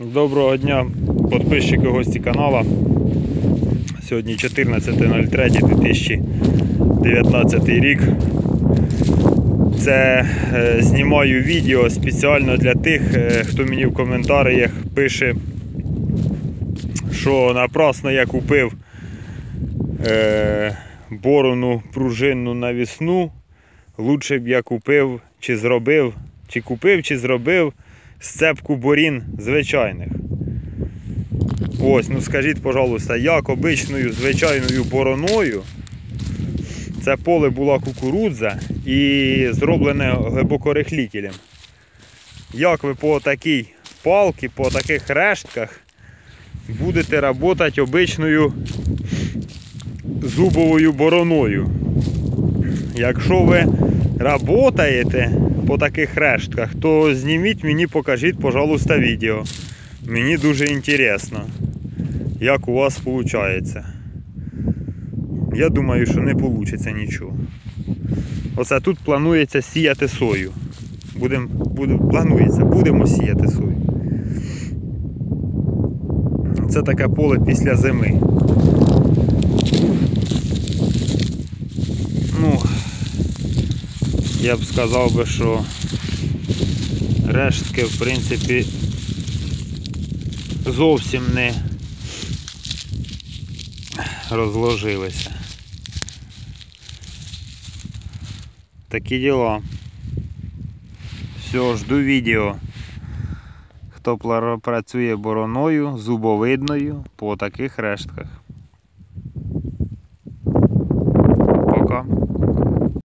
Доброго дня, підписчики, гості канала. Сьогодні 14.03.2019 рік. Це е, знімаю відео спеціально для тих, е, хто мені в коментарях пише, що напрасно я купив е, борону пружинну навісну. Лучше б я купив чи зробив, чи купив, чи зробив сцепку борін звичайних. Ось, ну скажіть, пожалуйста, як обичною звичайною бороною це поле була кукурудза і зроблене глибокорихлітелем. Як ви по такій палці, по таких рештках будете працювати обичною зубовою бороною? Якщо ви працюєте по таких рештках, то зніміть мені, покажіть, пожалуйста, відео. Мені дуже інтересно, як у вас виходить. Я думаю, що не вийде нічого. Оце тут планується сіяти сою. Будем, буде, планується, будемо сіяти сою. Це таке поле після зими. Ну, я б сказав би, що рештки, в принципі, зовсім не розложилися. Такі діла. Все, жду відео. Хто працює бороною, зубовидною по таких рештках.